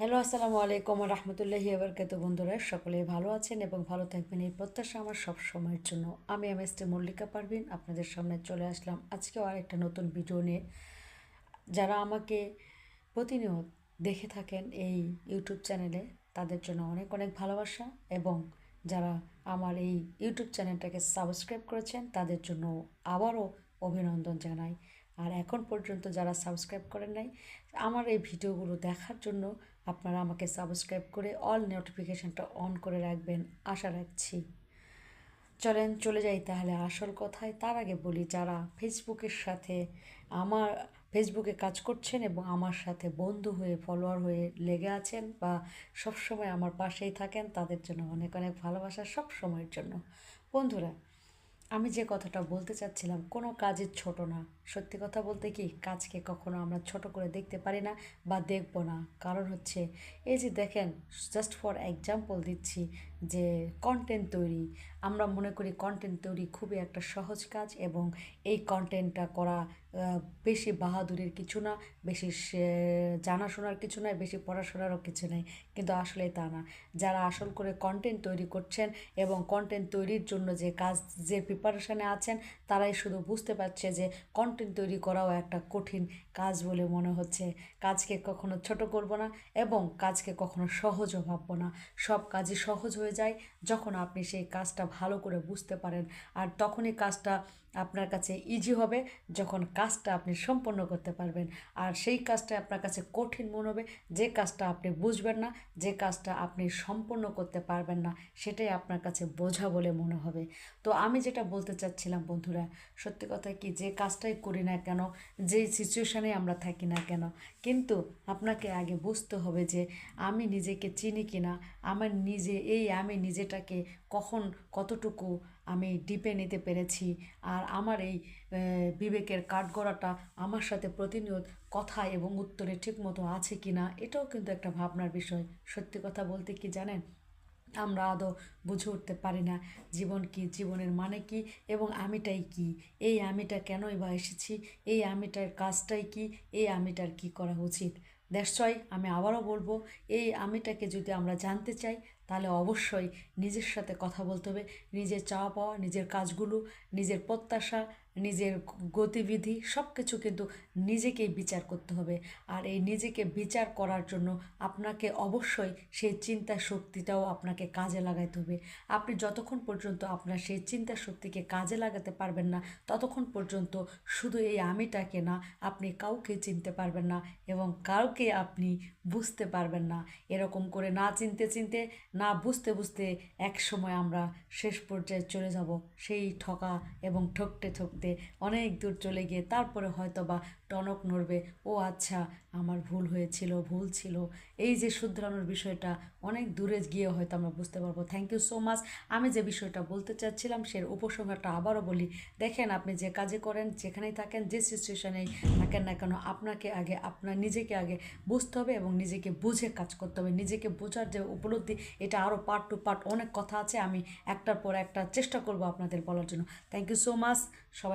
Hello, আসসালামু আলাইকুম রহমতুল্লাহি আবরকাত বন্ধুরা, সকলেই ভালো আছেন এবং ভালো থাকবেন। এই প্রত্যাশা আমার সব সময়ের জন্য। আমি M S T Mallika Parvin, আপনাদের সামনে চলে আসলাম। আজকেও আরেকটা নতুন ভিডিও নিয়ে। যারা আমাকে প্রতিনিয়ত দেখে থাকেন এই ইউটিউব চ্যানেলে, তাদের জন্য অনেক অনেক ভালোবাসা এবং যারা আমার এই ইউটিউব চ্যানেলটাকে সাবস্ক্রাইব করেছেন, তাদের জন্য আবারও অভিনন্দন জানাই। আর এখন পর্যন্ত যারা সাবস্ক্রাইব করেন নাই, আমার এই ভিডিওগুলো দেখার জন্য আপনারা আমাকে সাবস্ক্রাইব করে অল নোটিফিকেশানটা অন করে রাখবেন, আশা রাখছি। চলেন, চলে যাই তাহলে আসল কথায়। তার আগে বলি, যারা ফেসবুকের সাথে আমার ফেসবুকে কাজ করছেন এবং আমার সাথে বন্ধু হয়ে ফলোয়ার হয়ে লেগে আছেন বা সবসময় আমার পাশেই থাকেন, তাদের জন্য অনেক অনেক ভালোবাসা সব সময়ের জন্য। বন্ধুরা আমি যে কথাটা বলতে চাচ্ছিলাম, কোনো কাজের ছোট না। সত্যি কথা বলতে কি, কাজকে কখনো আমরা ছোট করে দেখতে পারি না বা দেখব না। কারণ হচ্ছে, এই যে দেখেন জাস্ট ফর এক্সাম্পল দিচ্ছি যে কন্টেন্ট তৈরি, আমরা মনে করি কন্টেন্ট তৈরি খুবই একটা সহজ কাজ এবং এই কন্টেন্টটা করা বেশি বাহাদুরের কিছু না, বেশি জানাশোনার কিছু নয় বেশি পড়াশোনারও কিছু নেই, কিন্তু আসলে তা না। যারা আসল করে কন্টেন্ট তৈরি করছেন এবং কন্টেন্ট তৈরির জন্য যে কাজ, যে প্রিপারেশানে আছেন, তারাই শুধু বুঝতে পারছে যে কন্টেন্ট তৈরি করাও একটা কঠিন কাজ বলে মনে হচ্ছে। কাজকে কখনো ছোট করব না এবং কাজকে কখনো সহজও ভাববো না। সব কাজই সহজ হয়ে যায় যখন আপনি সেই কাজটা ভালো করে বুঝতে পারেন। আর তখনই কাজটা আপনার কাছে ইজি হবে যখন কাজটা আপনি সম্পন্ন করতে পারবেন। আর সেই কাজটা আপনার কাছে কঠিন মনে হবে, যে কাজটা আপনি বুঝবেন না, যে কাজটা আপনি সম্পন্ন করতে পারবেন না, সেটাই আপনার কাছে বোঝা বলে মনে হবে। তো আমি যেটা বলতে চাচ্ছিলাম বন্ধুরা, সত্যি কথা কি, যে কাজটাই করি না কেন যে সিচুয়েশানে আমরা থাকি না কেন, কিন্তু আপনাকে আগে বুঝতে হবে যে আমি নিজেকে চিনি কিনা, আমার নিজে এই আমি নিজেটাকে কখন কতটুকু আমি ডিপে নিতে পেরেছি আর আমার এই বিবেকের কাঠগড়াটা আমার সাথে প্রতিনিয়ত কথা এবং উত্তরে ঠিকমতো আছে কি না এটাও কিন্তু একটা ভাবনার বিষয়। সত্যি কথা বলতে কি জানেন? আমরা আদৌ বুঝে উঠতে পারি না জীবন কি, জীবনের মানে কি এবং আমিটাই কি? এই আমিটা কেনই বা এসেছি? এই আমিটার কাজটাই কি? এই আমিটার কি করা উচিত? দ্যাটস আমি আবারও বলব, এই আমিটাকে যদি আমরা জানতে চাই, তাহলে অবশ্যই নিজের সাথে কথা বলতে হবে। নিজের চাওয়া পাওয়া, নিজের কাজগুলো, নিজের প্রত্যাশা নিজের গতিবিধি সব কিছু কিন্তু নিজেকেই বিচার করতে হবে। আর এই নিজেকে বিচার করার জন্য আপনাকে অবশ্যই সেই চিন্তা শক্তিটাও আপনাকে কাজে লাগাইতে হবে। আপনি যতক্ষণ পর্যন্ত আপনার সেই চিন্তা শক্তিকে কাজে লাগাতে পারবেন না, ততক্ষণ পর্যন্ত শুধু এই আমিটাকে না, আপনি কাউকে চিনতে পারবেন না এবং কাউকে আপনি বুঝতে পারবেন না। এরকম করে না চিনতে চিনতে, না বুঝতে বুঝতে এক সময় আমরা শেষ পর্যায়ে চলে যাব। সেই ঠকা এবং ঠকতে ঠকতে অনেক দূর চলে গিয়ে তারপরে হয়তো বা টনক নড়বে। ও আচ্ছা আমার ভুল হয়েছিল, ভুল ছিল। এই যে শুধরানোর বিষয়টা, অনেক দূরে গিয়ে হয়তো আমরা বুঝতে পারব। থ্যাংক ইউ সো মাচ আমি যে বিষয়টা বলতে চাচ্ছিলাম সে উপসংহারটা আবারও বলি। দেখেন, আপনি যে কাজে করেন, যেখানেই থাকেন, যে সিচুয়েশানেই থাকেন না কেন, আপনাকে আগে, আপনার নিজেকে আগে বুঝতে হবে এবং নিজেকে বুঝে কাজ করতে হবে। নিজেকে বোঝার যে উপলব্ধি, এটা আরও পার্ট টু পার্ট অনেক কথা আছে। আমি একটার পর একটা চেষ্টা করব আপনাদের বলার জন্য। Thank you so much